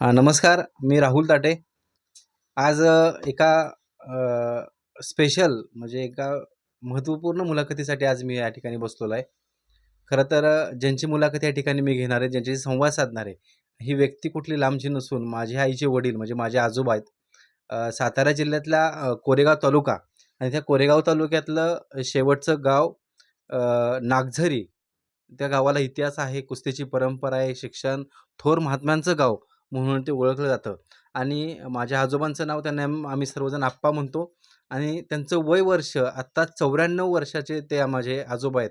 नमस्कार मी राहुल ताटे. आज एका स्पेशल म्हणजे एका महत्त्वपूर्ण मुलाखतीसाठी आज मी या ठिकाणी बसलेलो आहे. खरं तर ज्यांची मुलाखत या ठिकाणी मी घेणार आहे ज्यांच्याशी संवाद साधणार आहे ही व्यक्ती कुठली लांबची नसून माझ्या आईचे वडील म्हणजे माझे आजोबा आहेत. सातारा जिल्ह्यातल्या कोरेगाव तालुका आणि त्या कोरेगाव तालुक्यातलं शेवटचं गाव नागझरी. त्या गावाला इतिहास आहे कुस्तीची परंपरा आहे शिक्षण थोर महात्म्यांचं गाव. म्हणून ते ओळखलं जातं. आणि माझ्या आजोबांचं नाव त्यांना आम- आम्ही सर्वजण आप्पा म्हणतो. आणि त्यांचं वय वर्ष आत्ता चौऱ्याण्णव वर्षाचे ते माझे आजोबा आहेत.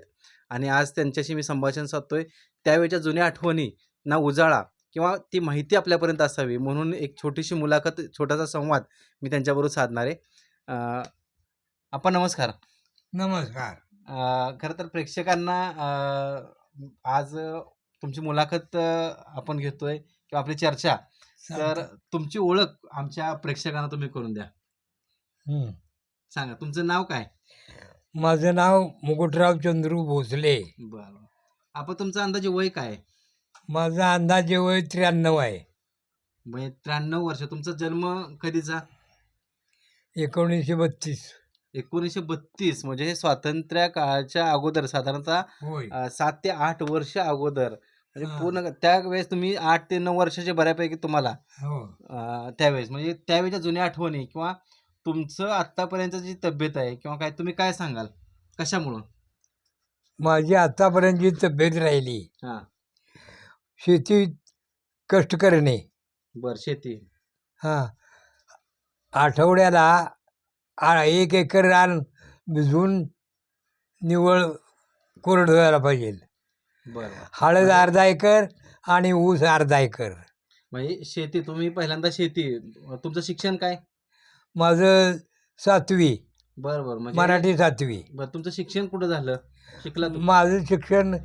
आणि आज त्यांच्याशी मी संभाषण साधतोय. त्यावेळच्या जुन्या आठवणी ना उजाळा किंवा ती माहिती आपल्यापर्यंत असावी म्हणून एक छोटीशी मुलाखत छोटासा संवाद मी त्यांच्याबरोबर साधणार आहे. आपण नमस्कार. नमस्कार. खरं तर प्रेक्षकांना आज तुमची मुलाखत आपण घेतोय. किंवा आपली चर्चा तर तुमची ओळख आमच्या प्रेक्षकांना तुम्ही करून द्या. हं. सांगा तुमचं नाव काय? माझं नाव मुकुटराव चंद्रू भोसले. बरं. आपण तुमचा अंदाजे वय काय? आहे? माझा अंदाजे वय त्र्याण्णव आहे. म्हणजे त्र्याण्णव वर्ष. तुमचा जन्म कधीचा? एकोणीसशे बत्तीस. एकोणीसशे बत्तीस. म्हणजे हे स्वातंत्र्य काळाच्या अगोदर साधारणतः होय. अ, सात ते आठ वर्ष अगोदर. म्हणजे हा. पूर्ण त्यावेळेस तुम्ही आठ ते नऊ वर्षाचे बऱ्यापैकी तुम्हाला हो. अ, त्यावेळेस म्हणजे त्यावेळेच्या जुन्या आठवणी किंवा तुमचं आत्तापर्यंत जी तब्येत आहे किंवा काय तुम्ही काय सांगाल? कशामुळं? माझी आतापर्यंतची तब्येत राहिली हां. शेतीत कष्ट करणे. बरं शेती. हां. आठवड्याला आ एक एकर रान भिजवून निवळ कोरड व्हायला पाहिजे. बरं. हळद अर्धा एकर आणि ऊस अर्धा एकर. म्हणजे शेती तुम्ही पहिल्यांदा शेती तुमचं शिक्षण काय? माझं सातवी. बरं बरं. म्हणजे मराठी सातवी. बरं तुमचं शिक्षण कुठं झालं? शिकला तुम्ही? माझं शिक्षण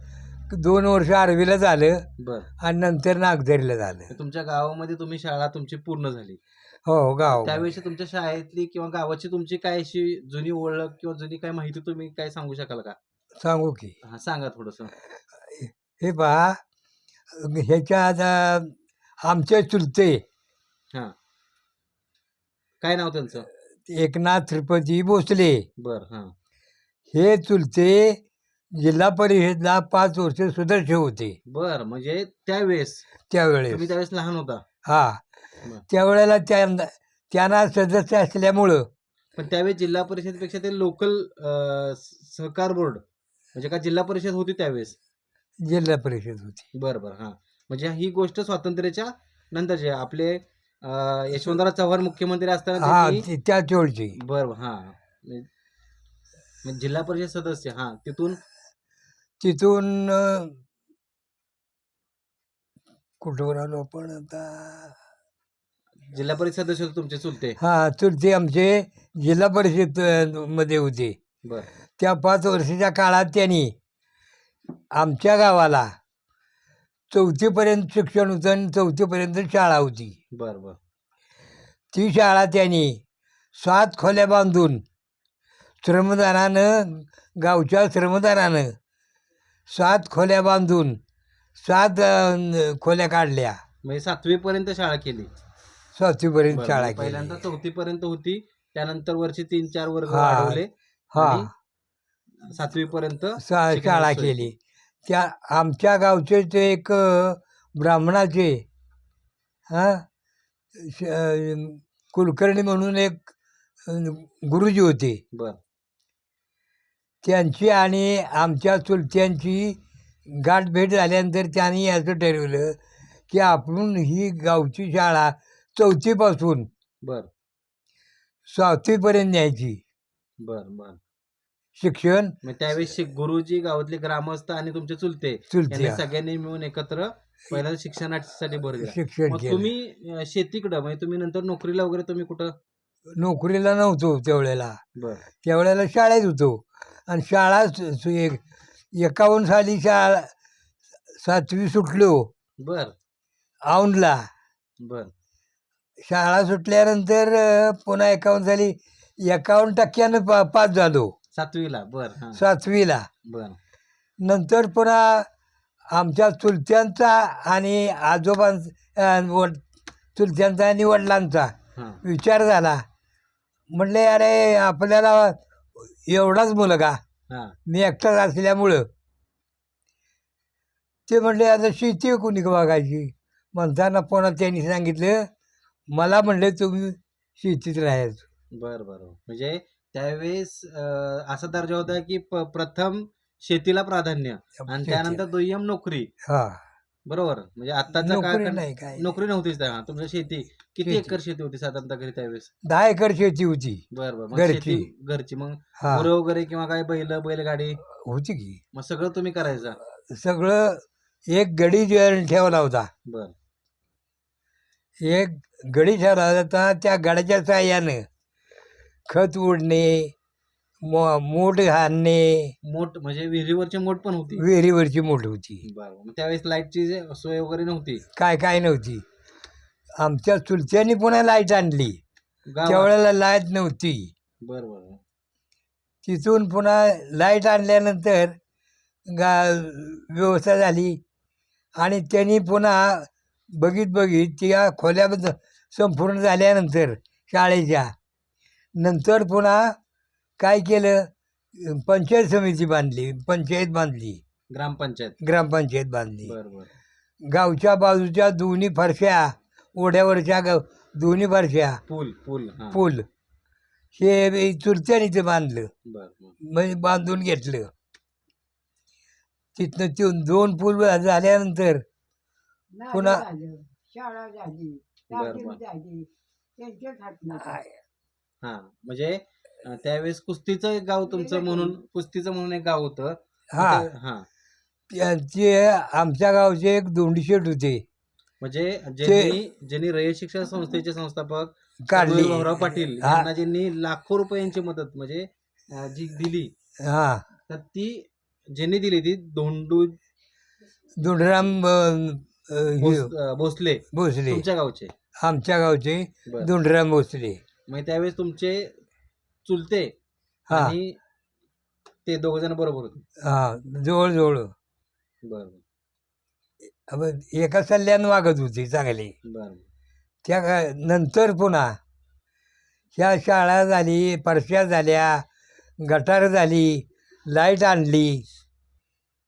दोन वर्ष आरवीला झालं बरं. आणि नंतर नागझरीला झालं. तुमच्या गावामध्ये तुम्ही शाळा तुमची पूर्ण झाली. हो गाव. त्यावेळेस तुमच्या शाळेतली किंवा गावाची तुमची काय अशी जुनी ओळख किंवा जुनी काय माहिती तुम्ही काय सांगू शकाल का? सांगू की. हा सांगा थोडस. हे पहा ह्याच्या आता आमचे चुलते. हा. काय नाव त्यांचं? एकनाथ श्रीपती भोसले. बर हा. हे चुलते जिल्हा परिषदला पाच वर्ष सदस्य होते. बर म्हणजे त्यावेळेस? त्यावेळेस. तुम्ही त्यावेळेस लहान होता. हा. बरं. त्यावेळेला त्या त्यांना सदस्य असल्यामुळं पण त्यावेळेस जिल्हा परिषदेपेक्षा ते लोकल सहकार बोर्ड म्हणजे का जिल्हा परिषद होती त्यावेळेस? जिल्हा परिषद होती. बर बर हा. म्हणजे ही गोष्ट स्वातंत्र्याच्या नंतरची आहे. आपले अं, यशवंतराव चव्हाण मुख्यमंत्री असताना हा त्यांनी ती- त्या चोळची बर बर, हा. म्हणजे म्हणजे जिल्हा परिषद सदस्य हा. तिथून? तिथून अं, कुठवर आलो आपण आता? जिल्हा परिषद सदस्य होते तुमचे चुलते? हा चुलते आमचे जिल्हा परिषद अं, मध्ये होते. बर. त्या पाच वर्षाच्या काळात त्यांनी आमच्या गावाला चौथीपर्यंत शिक्षण होतं आणि चौथीपर्यंत शाळा होती. बर बर. ती शाळा त्यांनी सात खोल्या बांधून श्रमदानानं गावच्या श्रमदानानं सात खोल्या बांधून सात अं, खोल्या काढल्या. म्हणजे सातवी पर्यंत शाळा केली. सातवीपर्यंत बरं, शाळा म्हणजे पहिल्यांदा केली. चौथी पर्यंत होती त्यानंतर वरची तीन चार वर्ग हा. वाढवले हा. आणि सातवी पर्यंत शाळा केली. त्या आमच्या गावचे ते एक अ, ब्राह्मणाचे हां श- अ, कुलकर्णी म्हणून एक अ, गुरुजी होते. बर. त्यांची आणि आमच्या चुलत्यांची गाठभेट झाल्यानंतर त्यांनी याचं ठरवलं की आपण ही गावची शाळा चौथीपासून बर. सातवीपर्यंत न्यायची. बर बर. शिक्षण मग त्यावेळेस शिक- गुरुजी गावातले ग्रामस्थ आणि तुमचे चुलते चुलती. यांनी सगळ्यांनी मिळून एकत्र पहिल्यांदा शिक्षणासाठी भर दिला. शिक्षण मग केलं. तुम्ही अं, शेतीकडं म्हणजे तुम्ही नंतर नोकरीला वगैरे तुम्ही कुठं? नोकरीला नव्हतो त्यावेळेला बर. त्यावेळेला शाळेत होतो. आणि शाळा सु- सु- एक एकावन्न साली शाळा सातवी सुटलो. बर. औंधला. बर. शाळा सुटल्यानंतर अ, पुन्हा एकावन्न साली एकावन्न टक्क्यानं पा पास झालो. सातवीला बर हा. सातवीला. बर. नंतर पुन्हा आमच्या चुलत्यांचा आणि आजोबां अ, व- चुलत्यांचा आणि वडिलांचा हां. विचार झाला. म्हणले अरे आपल्याला एवढाच मुलगा हां. मी एकटाच असल्यामुळं. ते म्हणले आता शेती कोणी बघायची? म्हणताना पुन्हा त्यांनी सांगितलं मला म्हणले तुम्ही शेतीत राहायचं. बरं बरं. म्हणजे त्यावेळेस असा दर्जा होता की प- प्रथम शेतीला प्राधान्य आणि त्यानंतर दुय्यम नोकरी. हा. बरोबर? म्हणजे आत्ताचा नोकरी काळ नाही काय. नोकरी नव्हतीच तेव्हा. तुमच्या शेती किती शेती. एकर शेती होती साधारणतः घरी त्यावेळेस? दहा एकर शेती होती. बरं बरं मग घरची. शेती घरची. मग हा. गुरं वगैरे किंवा काय बैल बैलगाडी? होती की. मग सगळं तुम्ही करायचा? सगळं एक गडी जे ठेवला होता. बर. एक गडी ठेवला होता त्या गडाच्या साह्यानं खत ओढणे मो मूठ घालणे मोठ म्हणजे विहिरीवरची मोठ पण होती. विहिरीवरची मूठ होती. बरं मग त्यावेळेस लाईटची जे सोय वगैरे नव्हती? काय काय नव्हती? आमच्या चुलत्यांनी पुन्हा लाइट आणली. गावात? त्यावेळेला लाइट नव्हती. बरं बरं तिथून पुन्हा लाइट आणल्यानंतर गा व्यवस्था झाली. आणि त्यांनी पुन्हा बघित बघित त्या खोल्याबद्दल संपूर्ण झाल्यानंतर शाळेच्या नंतर पुन्हा काय केलं? पंचायत समिती बांधली पंचायत बांधली. ग्रामपंचायत. ग्रामपंचायत बांधली. बरं बरं गावच्या बाजूच्या दोन्ही फरशा ओढ्यावरच्या गाव दोन्ही फरशा पूल पूल हा. पूल. हे बी चुलत्याने ते बांधलं. बरं बरं. म्हणजे बांधून घेतलं. तिथनं ते दोन पूल झाल्यानंतर पुन्हा शाळा झाली बरं. हा म्हणजे अं, त्यावेळेस कुस्तीचं एक गाव तुमचं म्हणून कुस्तीचं म्हणून एक गाव होतं. हा. हा. ते आमच्या गावचे एक दोंडी शेट होते. म्हणजे ज्यांनी ज्यांनी रयत शिक्षण संस्थेचे संस्थापक काढली. भाऊराव पाटील हा. यांना ज्यांनी लाखो रुपयांची मदत म्हणजे अं, जी दिली. हा. तर ती ज्यांनी दिली ती धोंडू दोंडराम भोस- अं, भोसले. भोसले. तुमच्या गावचे. आमच्या गावचे बरं. दोंडराम भोसले. मग त्यावेळेस तुमचे चुलते हा. आणि ते दोघ जण बरोबर होते. हा जवळजवळ. बरं. अब एका सल्ल्यानं वागत होती चांगली. बरं. त्या का- नंतर पुन्हा ह्या शाळा झाली परश्या झाल्या गटार झाली लाइट आणली.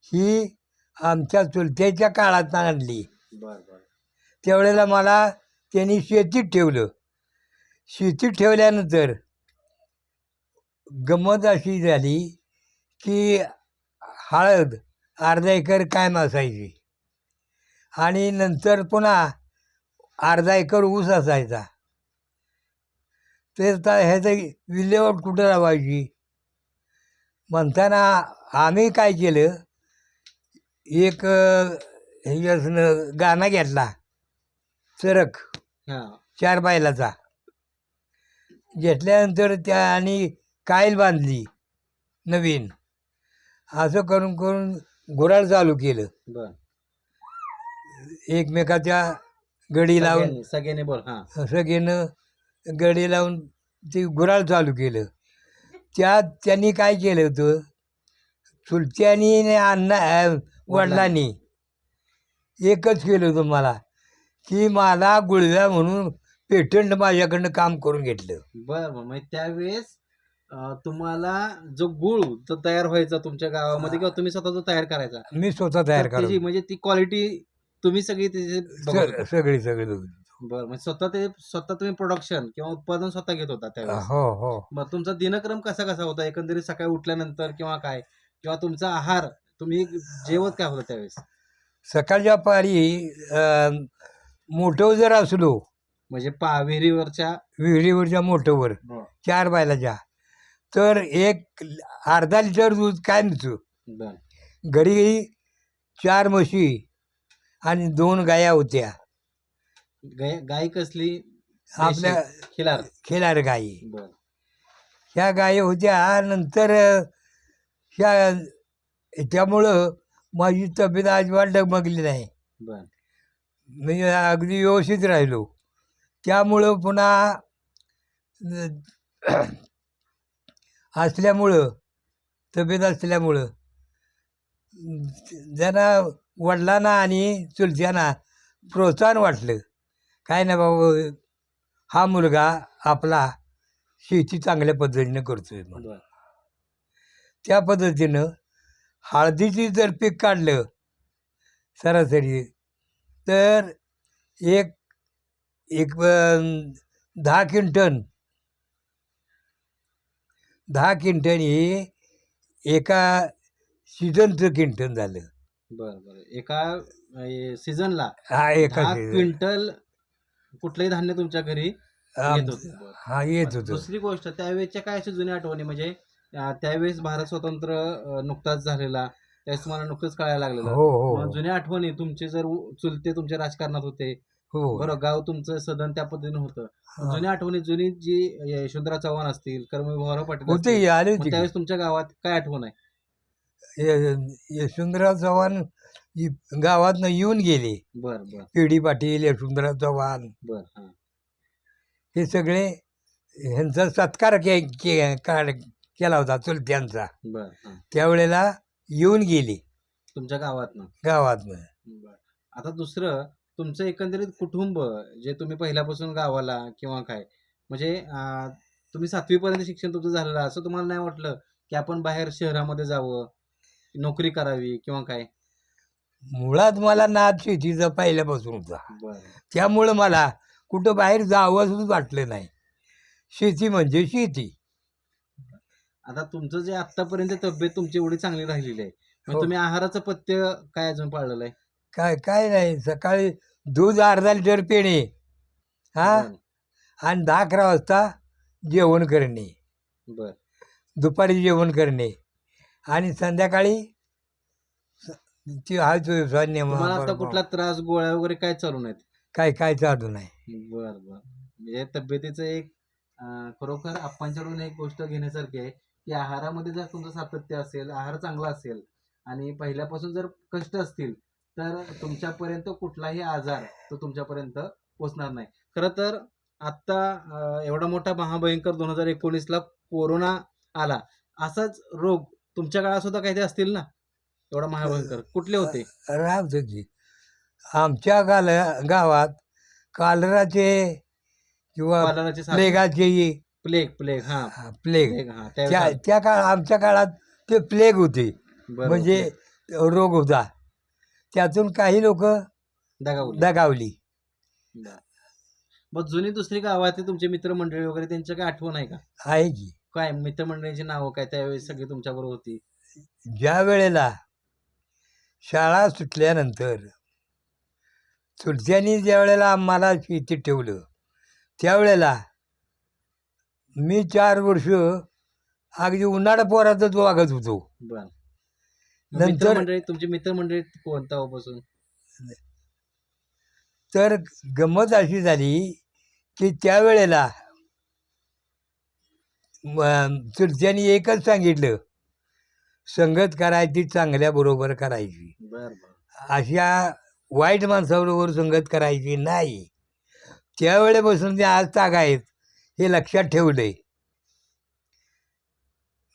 ही आमच्या चुलत्याच्या काळात आणली. बरं बरं. त्यावेळेला मला त्यांनी शेतीत ठेवलं. शेतीत ठेवल्यानंतर गंमत अशी झाली की हळद अर्धा एकर कायम असायची. आणि नंतर पुन्हा अर्धा एकर ऊस असायचा. ते तर ह्याचं विल्हेवाट कुठं लावायची? म्हणताना आम्ही काय केलं? एक गाणं घेतला. चरक. चार बैलाचा घेतल्यानंतर त्या आणि कायल बांधली नवीन. असं करून करून घोराळ चालू केलं. बर. एकमेकाच्या गडी लावून सगळ्यांनी सगळ्यांनी बोल हा. सगळ्यानं गडी लावून ते गुराळ चालू केलं. त्यात त्यांनी काय केलं होतं? चुलत्यांनी आणि अण्णा अं, वडिलांनी. एकच केलं होतं मला की मला गुळव्या म्हणून पेटंट माझ्याकडनं काम करून घेतलं. बर बर. म्हणजे त्यावेळेस अं, तुम्हाला जो गुळ जो तयार व्हायचा तुमच्या गावामध्ये किंवा तुम्ही स्वतः तयार करायचा मी स्वतः तयार तर त्याची करून. म्हणजे ती क्वालिटी तुम्ही सगळी त्याची बघत होता. सगळी सगळी बरं म्हणजे स्वतः ते स्वतः तुम्ही प्रोडक्शन किंवा उत्पादन स्वतः घेत होता त्यावेळेस. हो हो. मग तुमचा दिनक्रम कसा कसा होता? एकंदरीत सकाळी उठल्यानंतर किंवा काय? किंवा तुमचा आहार तुम्ही जेवत काय होता त्यावेळेस? सकाळच्या पारी अं, मोठं जर असलो म्हणजे पा विहिरीवरच्या विहिरीवरच्या मोठंवर चार बैलाच्या तर एक अर्धा लिटर दूध काय मिळतं? बर. घरी चार म्हशी आणि दोन गाया होत्या. गाय गाय कसली? आपल्या खिलार. खेळार बर. ह्या गायी होत्या. नंतर ह्या त्यामुळं माझी तब्येत अजिबात डगमगली नाही. बर. मी अगदी व्यवस्थित राहिलो. त्यामुळं पुन्हा असल्यामुळं तब्येत असल्यामुळं अं, त्यांना वडिलांना आणि चुलत्यांना प्रोत्साहन वाटलं काय नाही बाबा हा मुलगा आपला शेती चांगल्या पद्धतीने करतोय म्हणून. त्या पद्धतीनं हळदीची जर पीक काढलं सरासरी तर एक एक दहा क्विंटन दहा क्विंटन हे एका सीझनचं क्विंटन झालं. बर बर. एका सीझनला? हा एका दहा season. क्विंटल कुठलंही धान्य तुमच्या घरी आम- येत होतं. हा येत होतं. दुसरी गोष्ट त्यावेळेच्या काय अशी जुनी आठवणी? म्हणजे अं, त्यावेळेस भारत स्वतंत्र अं, नुकताच झालेला त्यावेळेस तुम्हाला नुकतंच कळायला लागलेलं. हो हो मग जुन्या आठवणी तुमचे जर उ- चुलते तुमच्या राजकारणात होते हो. बरं गाव तुमचं सदन त्या पद्धतीने होतं. हा. जुन्या आठवणी जुनी जी यशवंतराव चव्हाण असतील कर्मवीर भाऊराव पाटील होते असतील, आले मग होते की. त्यावेळेस तुमच्या गावात काय आठवण आहे? य- यशवंतराव चव्हाण इ- गावातनं येऊन गेले. बर बर. पेढी पाटील यशवंतराव चव्हाण. बर हा. हे सगळे ह्यांचा सत्कार के के- काढ- केला होता चुलत्यांचा. बर हा. त्यावेळेला येऊन गेले. तुमच्या गावात ना गावातनं. बर. आता दुसरं तुमचं एकंदरीत कुटुंब जे तुम्ही पहिल्यापासून गावाला किंवा काय म्हणजे अं, तुम्ही सातवीपर्यंत शिक्षण तुमचं झालेलं आहे, असं तुम्हाला नाही वाटलं की आपण बाहेर शहरामध्ये जावं नोकरी करावी किंवा काय? मुळात मला नाद शेतीचा पहिल्यापासून होता. बरं. त्यामुळं मला कुठं बाहेर जावं असंच वाटलं नाही. शेती म्हणजे शेती. आता तुमचं जे आतापर्यंत तब्येत तुमची एवढी चांगली राहिलेली आहे मग हो. तुम्ही आहाराचं पथ्य काय अजून पाळलेलं आहे? काय काय नाही. सकाळी दूध अर्धा लिटर पिणे. हा? आणि दहा अकरा वाजता जेवण करणे. बरं. दुपारी जेवण करणे. आणि संध्याकाळी ती तुम्हाला आता कुठला त्रास गोळ्या वगैरे काय चालू नाहीत? काय काय चालू नाही. बर बर. म्हणजे तब्येतीचं एक अं, खरोखर आपणच्याकडून एक गोष्ट घेण्यासारखी आहे की आहारामध्ये जर तुमचं सातत्य असेल आहार चांगला असेल आणि पहिल्यापासून जर कष्ट असतील तर तुमच्यापर्यंत कुठलाही आजार तो तुमच्यापर्यंत पोचणार नाही. खरं तर आत्ता एवढा मोठा महाभयंकर दोन हजार एकोणीसला कोरोना आला. असाच रोग तुमच्या काळात सुद्धा काहीतरी असतील ना? एवढा महाभयंकर. कुठले होते? की आमच्या गाल गावात कालराचे किंवा प्लेगाचे प्लेग प्लेग हा. प्लेग. हा. त्या काळ आमच्या काळात ते प्लेग होते. म्हणजे रोग होता. त्यातून काही लोक दगावली. दगावली. मग जुनी दुसरी गावातली तुमचे मित्रमंडळी वगैरे त्यांच्या काय आठवण आहे का? आहे की. काय मित्रमंडळींची नावं काय त्यावेळेस सगळी तुमच्याबरोबर होती? ज्या वेळेला शाळा सुटल्यानंतर चुलत्यांनी ज्या वेळेला आम्हाला शेतीत ठेवलं त्यावेळेला मी चार वर्ष अगदी उन्हाळा पोरातच वागत होतो. बर. नंतर- तुमची मित्रमंडळी कोण तेव्हापासून तर गंमत अशी झाली की त्यावेळेला चुलत्यांनी एकच सांगितलं संगत करायची चांगल्या बरोबर करायची. अशा वाईट माणसाबरोबर संगत करायची नाही. त्यावेळेपासून ते आज ताग आहेत हे लक्षात ठेवलंय.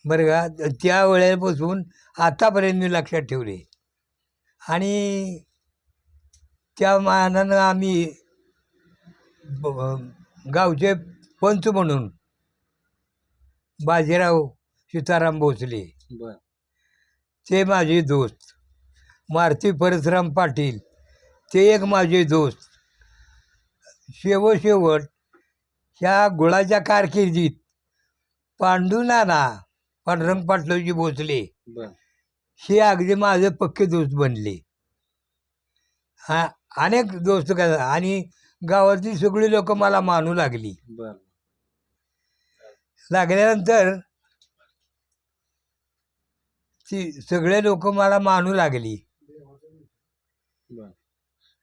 बरं का? त्या वेळेपासून आतापर्यंत मी लक्षात ठेवले. आणि त्या मानानं आम्ही गावचे पंच म्हणून बाजीराव सीताराम भोसले. ते माझे दोस्त. मारुती परशुराम पाटील. ते एक माझे दोस्त. शेवट ह्या गुळाच्या कारकिर्दीत पांडुनाना पांडुरंग पाटलाजी भोसले. बर. हे अगदी माझे पक्के दोस्त बनले. हा अनेक दोस्त आणि गावातली सगळी लोक मला मानू लागली. बर. लागल्यानंतर ती सगळे लोक मला मानू लागली. बर.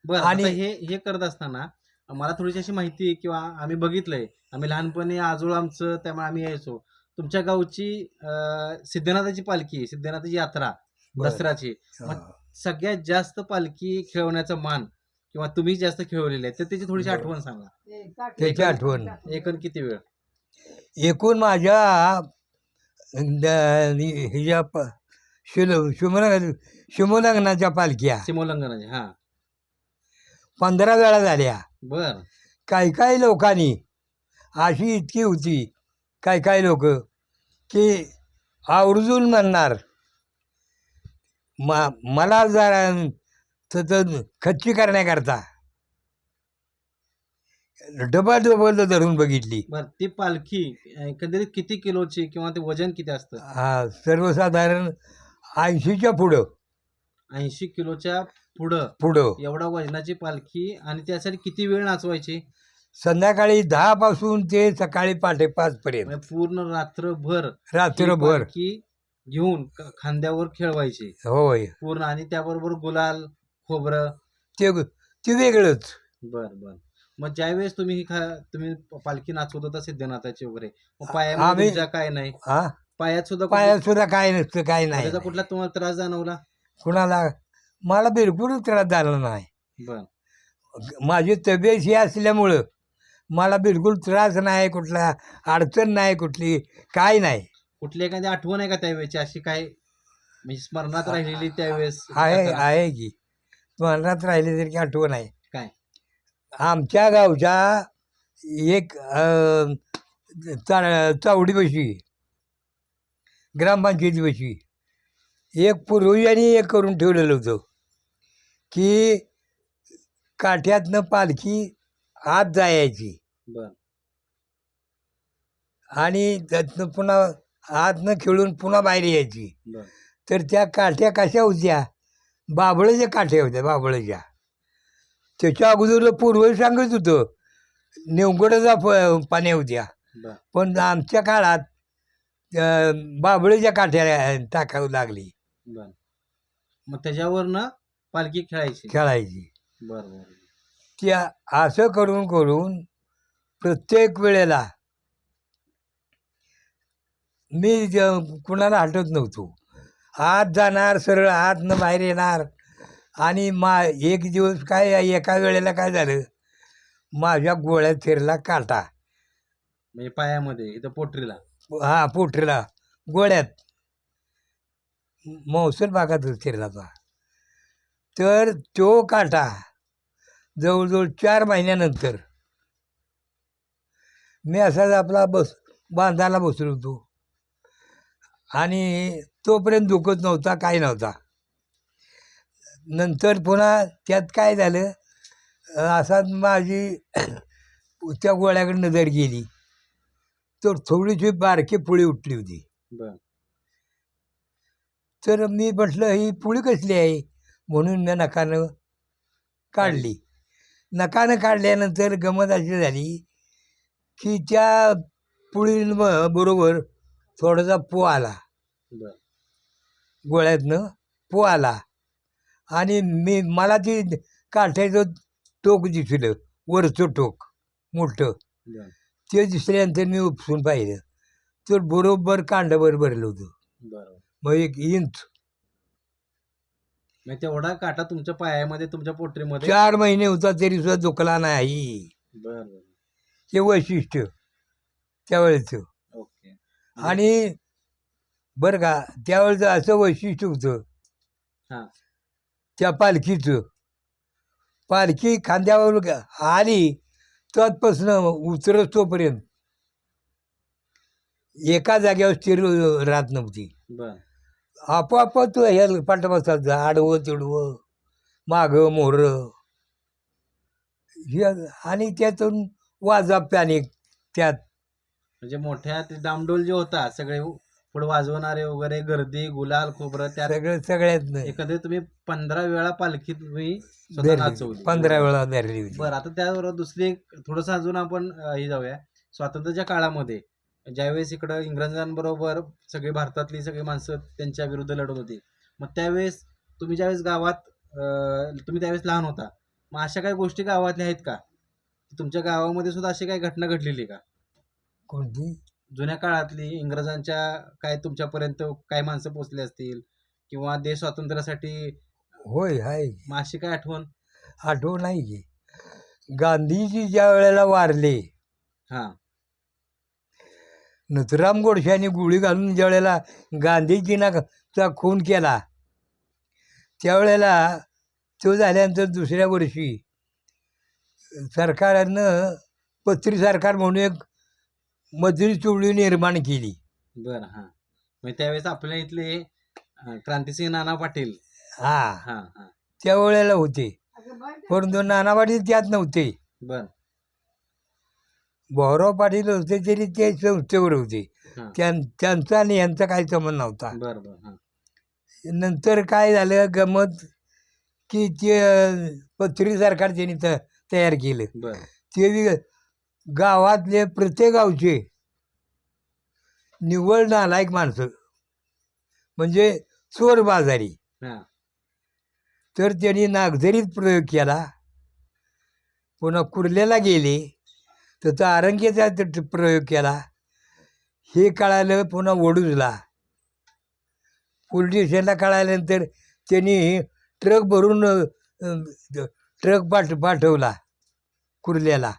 बर आणि- आणि हे हे करत असताना मला थोडीशी अशी माहिती किंवा आम्ही बघितलंय. आम्ही लहानपणी आजोळ आमचं त्यामुळे आम्ही यायचो. तुमच्या गावची अं, सिद्धनाथाची पालखी सिद्धनाथाची यात्रा बरं. दसऱ्याची हा. सगळ्यात जास्त पालखी खेळवण्याचा मान किंवा तुम्ही जास्त खेळवलेले आहे तर त्याची थोडीशी बरं. आठवण सांगा त्याची आठवण. एकूण किती वेळ एकूण माझ्या द- प- शिल शिमोलंग शिमोलंगनाच्या पालख्या सिमोल्लंघनाची हा पंधरा वेळा झाल्या बर काही काही लोकांनी अशी इतकी होती काही काही लोक? की आवर्जून म्हणणार. मा मला जरा तर खच्ची करण्याकरता. डबल डबल धरून बघितली. बर ती पालखी एकंदरीत किती किलोची किंवा ते वजन किती असतं? हा सर्वसाधारण ऐंशीच्या पुढं. ऐंशी किलोच्या पुढं. पुढं. एवढा वजनाची पालखी आणि त्यासाठी किती वेळ नाचवायची? संध्याकाळी दहापासून ते सकाळी पहाटे पाचपर्यंत म्हणजे पूर्ण रात्रभर रात्रभर. पालखी घेऊन क- खांद्यावर खेळवायची. होय. पूर्ण आणि त्याबरोबर गुलाल खोबरं. ते ते वेगळंच. बर बर. मग ज्यावेळेस तुम्ही ही खा तुम्ही प- पालखी नाचवत होता सिद्धनाथाची वगैरे मग आम्ही- पायामध्ये तुमच्या काय नाही? हा पायात सुद्धा पायात सुद्धा काय नसतं काय नाही. त्याचा कुठला तुम्हाला त्रास जाणवला? कुणाला? मला बिलकुल त्रास झाला नाही. बर. माझी तब्येत ही असल्यामुळं मला बिलकुल त्रास नाही कुठला अडचण नाही कुठली काय नाही. कुठली एखादी आठवण आहे का त्यावेळेची अशी काय? म्हणजे स्मरणात राहिलेली त्यावेळेस आहे आहे की. मनात राहिले तरी की आठवण आहे. काय? आमच्या गावच्या एक अं, चा चावडीपाशी ग्रामपंचायतीपाशी एक पूर्वजांनी एक करून ठेवलेलं होतं की काठ्यातनं पालखी आत जायची. बर. आणि त्यातनं पुन्हा आतनं खेळून पुन्हा बाहेर यायची. बर. तर त्या काठ्या कशा होत्या? बाबळच्या काठ्या होत्या बाबळच्या त्याच्या अगोदर पूर्वज सांगत होतं नेवगडाचा प पाण्या होत्या. बर. पण आमच्या काळात अं, बाबळीच्या काठ्या टाकावं लागली. बर. मग त्याच्यावरनं पालखी खेळायची. खेळायची. बर बर. त्या असं करून करून प्रत्येक वेळेला मी कुणाला हटत नव्हतो. आत जाणार सरळ आतनं बाहेर येणार आणि मा एक दिवस काय एका वेळेला काय झालं? माझ्या गोळ्यात फिरला काटा. म्हणजे पायामध्ये इथं पोटरीला. हा पोटरीला. गोळ्यात. मौसूल भागातच फिरला तर तो काटा जवळजवळ चार महिन्यानंतर मी असाच आपला बस बांधायला बसलो होतो. आणि तोपर्यंत दुखत नव्हता काय नव्हता. नंतर पुन्हा त्यात काय झालं असाच माझी त्या गोळ्याकडे नजर गेली. तर थोडीशी बारकी पुळी उठली होती. तर मी म्हटलं ही पुळी कसली आहे? म्हणून मी नकानं काढली. नकानं काढल्यानंतर गमत अशी झाली की त्या पुळी बरोबर थोडासा पो आला. गोळ्यातनं पो आला. आणि मी मला ती काठायचं टोक दिसलं वरचं टोक मोठं. ते दिसल्यानंतर मी उपसून पाहिलं. तर बरोबर कांडाभर भरलं होतं. मग एक इंच मग तेवढा काटा तुमच्या पायामध्ये तुमच्या पोटरीमध्ये? चार महिने होता तरी सुद्धा दुखला नाही. बर बर. हे वैशिष्ट्य त्यावेळेचं. ओके. आणि बरं का त्यावेळेचं असं वैशिष्ट्य होतं. हा. त्या पालखीचं. पालखी खांद्यावर ग- आली तत्पासनं उतरत तोपर्यंत एका जागेवर स्थिर राहत नव्हती. बर. आपोआप तो ह्या पाठोपाठ आडवं तिडवं मागं मोहरं हे आणि त्यातून वाजा आणि त्यात. म्हणजे मोठ्या ते डामडोल जे होता सगळे पुढे वाजवणारे वगैरे गर्दी गुलाल खोबरं त्यात सगळं सगळ्यात एकंदरीत तुम्ही पंधरा वेळा पालखी तुम्ही स्वतः नाचवली. पंधरा वेळा धरली होती. बरं आता त्याबरोबर दुसरी एक थोडंसं अजून आपण अं, हे जाऊया. स्वातंत्र्याच्या काळामध्ये ज्यावेळेस इकडं इंग्रजांबरोबर सगळी भारतातली सगळी माणसं त्यांच्या विरुद्ध लढत होती मग त्यावेळेस तुम्ही ज्यावेळेस गावात तुम्ही त्यावेळेस लहान होता मग अशा काही गोष्टी गावातल्या आहेत का? तुमच्या गावामध्ये सुद्धा अशी काही घटना घडलेली का? कोणती? जुन्या काळातली इंग्रजांच्या काय तुमच्यापर्यंत काय माणसं पोचली असतील किंवा देश स्वातंत्र्यासाठी होय हाय. मग अशी काय आठवण? आठवण नाही की गांधीजी ज्या वेळेला वारले हां. नथुराम गोडशाने गोळी घालून ज्या वेळेला गांधीजींना चा खून केला त्यावेळेला तो झाल्यानंतर दुसऱ्या वर्षी सरकारनं पत्री सरकार म्हणून एक मजुरी चोळी निर्माण केली. बरं हां. मग त्यावेळेस आपल्या इथले क्रांतिसिंह नाना पाटील. हा. हां हां. त्या वेळेला होते? परंतु नाना पाटील त्यात नव्हते. बरं. भाऊराव पाटील होते तरी ते संस्थेवर होते. हां. त्यां त्यांचा आणि यांचा काही संबंध नव्हता. बरं बरं हां. नंतर काय झालं गमत की ते अं, पत्री सरकार त्यांनी त तयार केलं. बरं. ते गावातले प्रत्येक गावचे निव्वळ नालायक माणसं. म्हणजे चोर बाजारी. हां. तर त्यांनी नागझरीत प्रयोग केला. पुन्हा कुर्ल्याला गेले. तर त- प्रयोग केला. हे कळालं पुन्हा वडूजला पोलीस स्टेशनला कळाल्यानंतर त्यांनी ट्रक भरून ट्रक पाठ पाठवला कुर्ल्याला.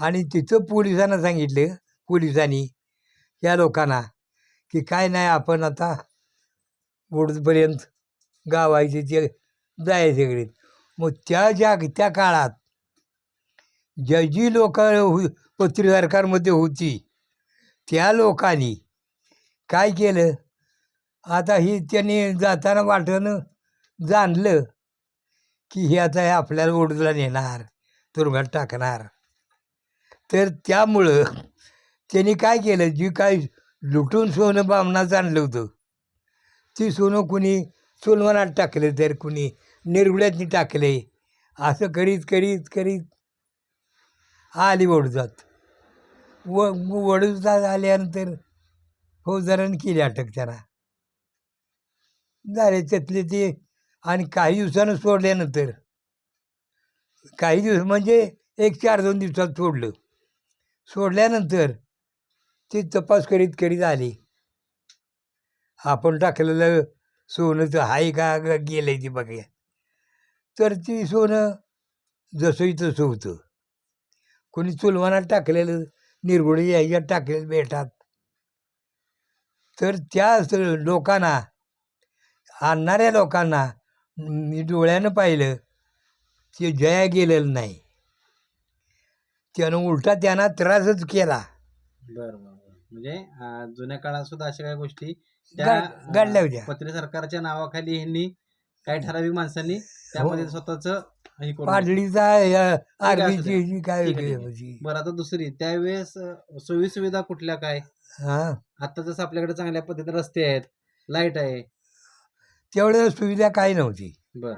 आणि तिथं पोलिसांना सांगितलं पोलिसांनी या लोकांना की काय नाही आपण आता वडूदपर्यंत गावायचे ते जायचे सगळे मग त्या ज्या त्या काळात ज्या जी लोक पत्री सरकारमध्ये होती. त्या लोकांनी काय केलं? आता ही त्यांनी जाताना वाटणं जाणलं की हे आता हे आपल्याला ओढूला नेणार तुरुंगात टाकणार. तर त्यामुळं त्यांनी काय केलं? जी काय लुटून सोनं बामणाच आणलं होतं ती सोनं कुणी सोनवनात टाकलं तर कुणी निरगुड्यातनी टाकले. असं करीत करीत करीत आली वडूजात व वडूजात आल्यानंतर फौजदारांनी केली अटक त्याला. झाले त्यातले ते आणि काही दिवसानं सोडल्यानंतर काही दिवस म्हणजे एक चार दोन दिवसात सोडलं. सोडल्यानंतर ते तपास करीत करीत आले. आपण टाकलेलं सोनं तर हाय का गेलं आहे ते बघा तर ती सोनं जसंही तसं होतं. कोणी चुलवानात टाकलेलं निरगुडी याच्यात टाकलेलं बेटात. तर त्या लोकांना आणणाऱ्या लोकांना मी डोळ्यानं पाहिलं ते जया गेलेलं नाही. त्यानं उलटा त्यांना त्रासच केला. बरं. म्हणजे जुन्या काळात सुद्धा अशा काही गोष्टी घड- घडल्या होत्या. पत्र सरकारच्या नावाखाली ह्यांनी काही ठराविक माणसांनी त्यामध्ये स्वतःच हे करून. आर्मीची काय ठीक आहे, होती ठीक आहे. म्हणजे? बरं आता दुसरी त्यावेळेस अं, सोयी सुविधा कुठल्या काय? हा. आता जसं आपल्याकडे चांगल्या पद्धतीने रस्ते आहेत लाइट आहे. तेवढ्या सुविधा काही नव्हती. बर.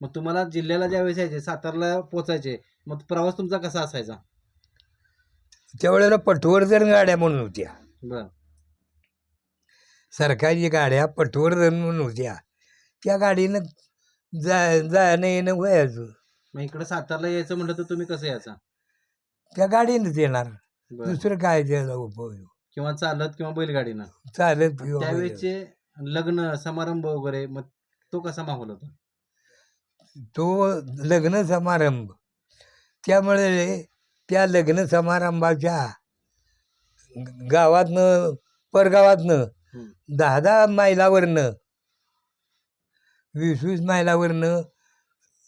मग तुम्हाला जिल्ह्याला ज्यावेळेस यायचे सातारला पोचायचे मग प्रवास तुमचा कसा असायचा? त्यावेळेला पटवर्धन गाड्या म्हणून होत्या. बर. सरकारी गाड्या पटवर्धन म्हणून होत्या त्या गाडीनं जा जाणं येणं व्हायचं मग इकडे सातारला यायचं म्हटलं तर तुम्ही कसं यायचा? त्या गाडीनंच येणार. बर. दुसरं काय त्याचा उपयोग किंवा चालत किंवा बैलगाडीनं? चालत किंवा. त्यावेळेसचे लग्न समारंभ वगैरे मग तो कसा माहोल होता? तो लग्न समारंभ. त्यामुळे त्या लग्न समारंभाच्या गावातनं परगावातनं हम्म. दहा दहा मैलावरनं वीस वीस मैलावरनं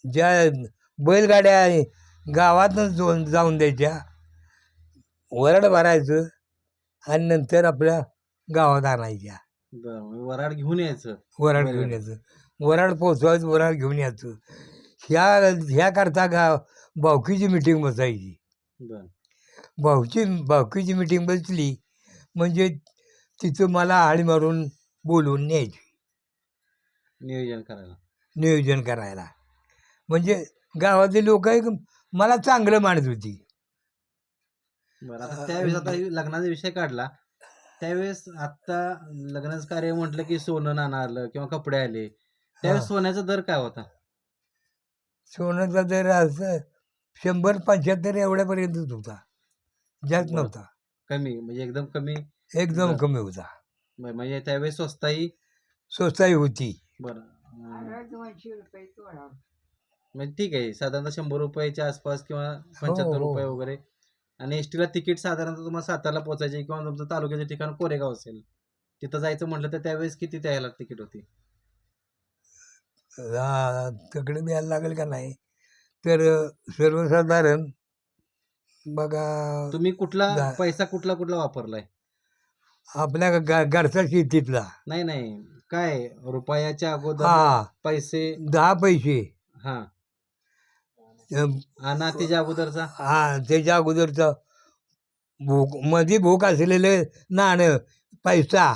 ज्या बैलगाड्या आहे, गावातनं जाऊन जाऊन द्यायच्या वरड भरायचं आणि नंतर आपल्या गावात आणायच्या. वराड घेऊन यायचं. वराड. घेऊन यायचं. वराड पोचवायचं वराड घेऊन यायचं. ह्या ह्याकरता गाव भावकीची मिटिंग बसायची. भाऊची भावकीची मिटिंग बसली म्हणजे तिथं मला आळी मारून बोलवून न्यायची. नियोजन करायला. नियोजन करायला. म्हणजे गावातले लोक मला चांगलं मानत होती. बरं अं, आता त्यावेळेस आता लग्नाचा विषय काढला. त्यावेळेस आता लग्नाचं कार्य म्हटलं की सोनं नाणं आलं किंवा कपडे आले. त्यावेळेस. सोन्याचा दर काय होता? सोन्याचा दर असं शंभर पंच्याहत्तर एवढ्यापर्यंतच होता. जास्त बरं. नव्हता. कमी म्हणजे एकदम कमी? एकदम बरं. कमी होता. म्हणजे त्यावेळेस स्वस्ताही स्वस्ताही होती. बरं. अं, अरे दोनशे रुपये तोडा. म्हणजे ठीक आहे साधारणतः शंभर रुपयाच्या आसपास किंवा पंच्याहत्तर हो. रुपये वगैरे. आणि एस टीला तिकीट साधारणतः तुम्हाला सातारला पोहोचायचे किंवा तुमचं तालुक्याचं ठिकाण कोरेगाव असेल. तिथं जायचं म्हटलं तर त्यावेळेस किती द्यायला तिकीट होती? आ, तिकडे द्यायला लागेल का नाही? तर सर्वसाधारण बघा तुम्ही कुठला जा- पैसा कुठला कुठला वापरलाय? आपल्या ग- घरचा शेतीतला. नाही नाही. काय रुपयाच्या अगोदर हा. पैसे? दहा पैसे. हा. अं, आणा त्याच्या अगोदरचा? हा त्याच्या अगोदरचा. भूकमध्ये भूक असलेलं नाणं पैसा.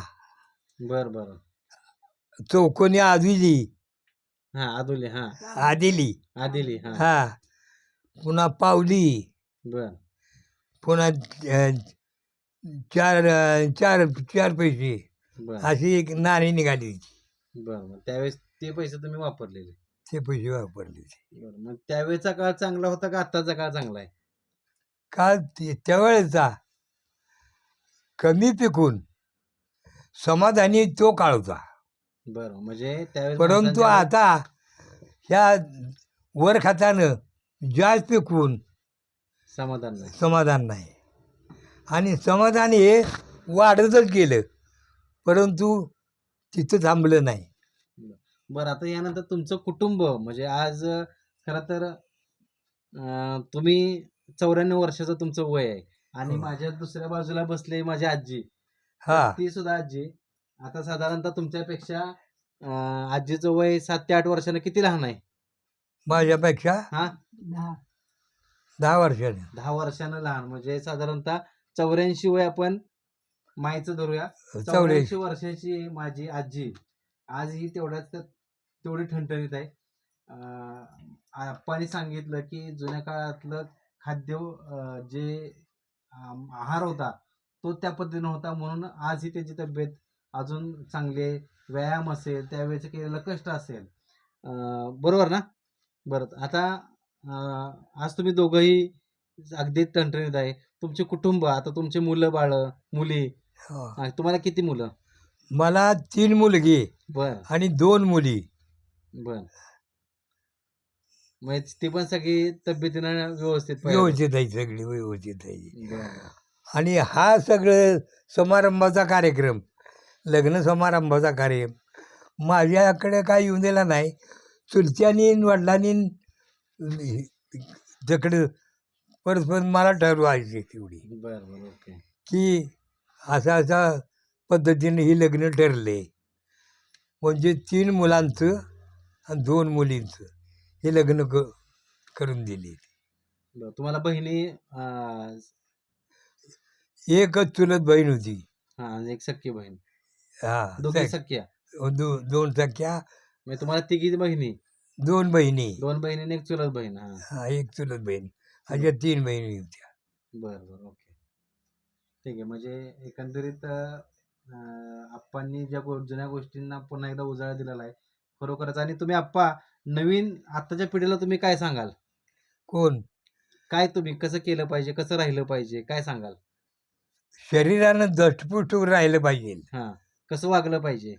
बर बर. चौकोनी आदिली. हा आदुले हा. आदिली. आदिली हा. हा. पुन्हा पावली. बर. पुन्हा अं, चार अं, चार चार पैसे. बर. अशी एक नाणी निघाली बर मग त्यावेळेस ते पैसे तुम्ही वापरलेले? ते पैसे वापरले बर मग त्यावेळेचा काळ चांगला होता का आताचा काळ चांगला आहे? का ते- त्यावेळेचा कमी पिकून समाधानी तो काळ होता. बर म्हणजे त्यावेळेस परंतु माणसांच्या- आता ह्या वर खातानं जास्त पिकवून समाधान नाही. समाधान नाही. आणि समाधान हे वाढतच गेलं. परंतु तिथं थांबलं नाही. बरं आता यानंतर तुमचं कुटुंब म्हणजे आज खरं तर अं, तुम्ही चौऱ्याण्णव वर्षाचं तुमचं वय आहे आणि हो. माझ्या दुसऱ्या बाजूला बसले माझी आजी. हा. ती सुद्धा आजी. आता साधारणतः तुमच्यापेक्षा अं, आजीचं वय सात ते आठ वर्षानं किती लहान आहे? माझ्यापेक्षा हा? दहा. दहा वर्षाने. दहा वर्षानं लहान. म्हणजे साधारणतः चौऱ्याऐंशी वय आपण मायचं धरूया. चौऱ्याऐंशी वर्षाची माझी आजी आज ही तेवढ्याच तेवढी ठणठणीत आहे. आप्पांनी सांगितलं की जुन्या काळातलं खाद्य जे आहार होता तो त्या पद्धतीनं होता. म्हणून आज ही त्याची तब्येत अजून चांगली व्यायाम असेल त्यावेळेचं केलेलं कष्ट असेल. बरोबर ना? बरं आता आज तुम्ही दोघंही अगदी टणटणीत आहे. तुमचे कुटुंब आता तुमचे मुलं बाळ मुली हा. हा, तुम्हाला किती मुलं? मला तीन मुलगी बर. आणि दोन मुली. बर. मग ती पण सगळी तब्येतीनं व्यवस्थित पाहिजे. व्यवस्थित आहे सगळी व्यवस्थित आहे. बरं. आणि हा सगळं समारंभाचा कार्यक्रम लग्न समारंभाचा कार्यक्रम. माझ्याकडे काय येऊन दिला नाही. चुलत्यानी न वडिलांनी तिकडे परस्पर मला ठरवायची तेवढी. बरं बरं ओके. की असा असा पद्धतीने ही लग्न ठरले. म्हणजे तीन मुलांचं आणि दोन मुलींचं हे लग्न क करून दिले. बरं. तुम्हाला बहिणी अं, एकच चुलत बहीण होती. हा आणि एक सख्खी बहीण. हा दोघी सख- सख्या दो, दोन सख्या म्हणजे तुम्हाला तिघी बहिणी? दोन बहिणी. दोन बहिणी आणि एक चुलत बहीण हा. हा एक चुलत बहीण. अशा तीन बहिणी होत्या. बरं बरं ओके. ठीक आहे. म्हणजे एकंदरीत अं, आप्पांनी ज्या गो जुन्या गोष्टींना पुन्हा एकदा उजाळा दिलेला आहे खरोखरच. आणि तुम्ही आप्पा नवीन आत्ताच्या पिढीला तुम्ही काय सांगाल? कोण? काय तुम्ही कसं केलं पाहिजे कसं राहिलं पाहिजे काय सांगाल? शरीरानं दष्टपुष्ट राहिलं पाहिजे. हा. कसं वागलं पाहिजे?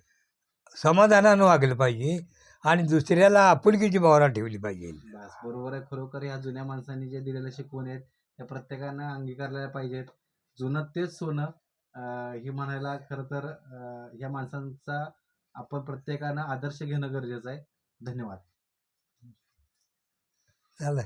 समाधानानं वागलं पाहिजे आणि दुसऱ्याला आपुलकीची भावना ठेवली पाहिजे. बस बरोबर आहे. खरोखर ह्या जुन्या माणसांनी जे दिलेल्या शिकवण आहेत त्या प्रत्येकानं अंगीकारल्या पाहिजेत. जुनं तेच सोनं. हे म्हणायला खरं तर ह्या माणसांचा आपण प्रत्येकानं आदर्श घेणं गरजेचं आहे. धन्यवाद. झालं